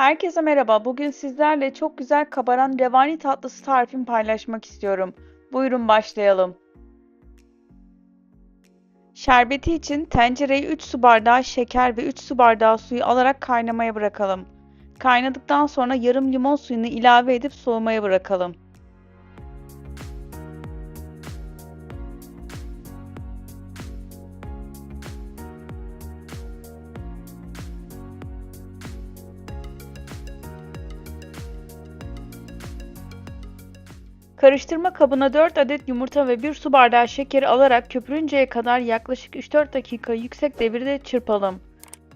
Herkese merhaba. Bugün sizlerle çok güzel kabaran revani tatlısı tarifimi paylaşmak istiyorum. Buyurun başlayalım. Şerbeti için tencereye 3 su bardağı şeker ve 3 su bardağı suyu alarak kaynamaya bırakalım. Kaynadıktan sonra yarım limon suyunu ilave edip soğumaya bırakalım. Karıştırma kabına 4 adet yumurta ve 1 su bardağı şekeri alarak köpürünceye kadar yaklaşık 3-4 dakika yüksek devirde çırpalım.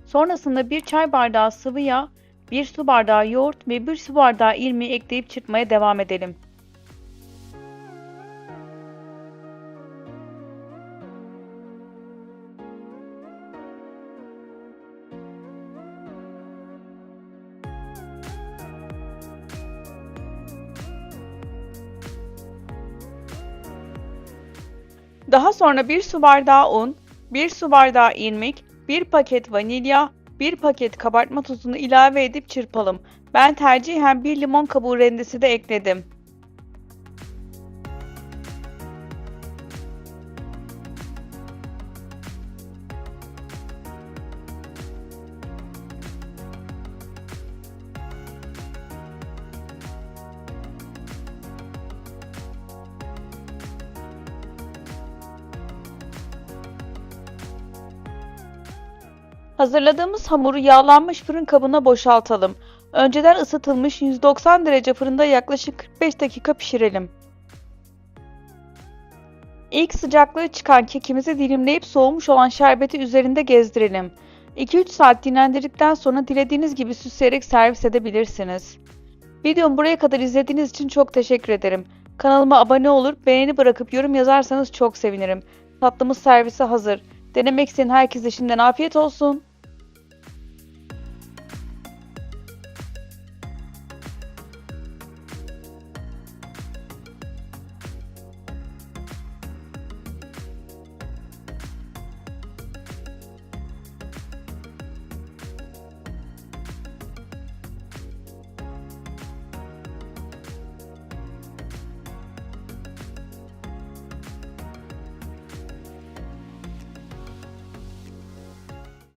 Sonrasında 1 çay bardağı sıvı yağ, 1 su bardağı yoğurt ve 1 su bardağı irmiği ekleyip çırpmaya devam edelim. Daha sonra 1 su bardağı un, 1 su bardağı irmik, 1 paket vanilya, 1 paket kabartma tozunu ilave edip çırpalım. Ben tercihen 1 limon kabuğu rendesi de ekledim. Hazırladığımız hamuru yağlanmış fırın kabına boşaltalım. Önceden ısıtılmış 190 derece fırında yaklaşık 45 dakika pişirelim. İlk sıcaklığı çıkan kekimizi dilimleyip soğumuş olan şerbeti üzerinde gezdirelim. 2-3 saat dinlendirdikten sonra dilediğiniz gibi süsleyerek servis edebilirsiniz. Videomu buraya kadar izlediğiniz için çok teşekkür ederim. Kanalıma abone olur, beğeni bırakıp yorum yazarsanız çok sevinirim. Tatlımız servise hazır. Denemek isteyen herkese şimdiden afiyet olsun.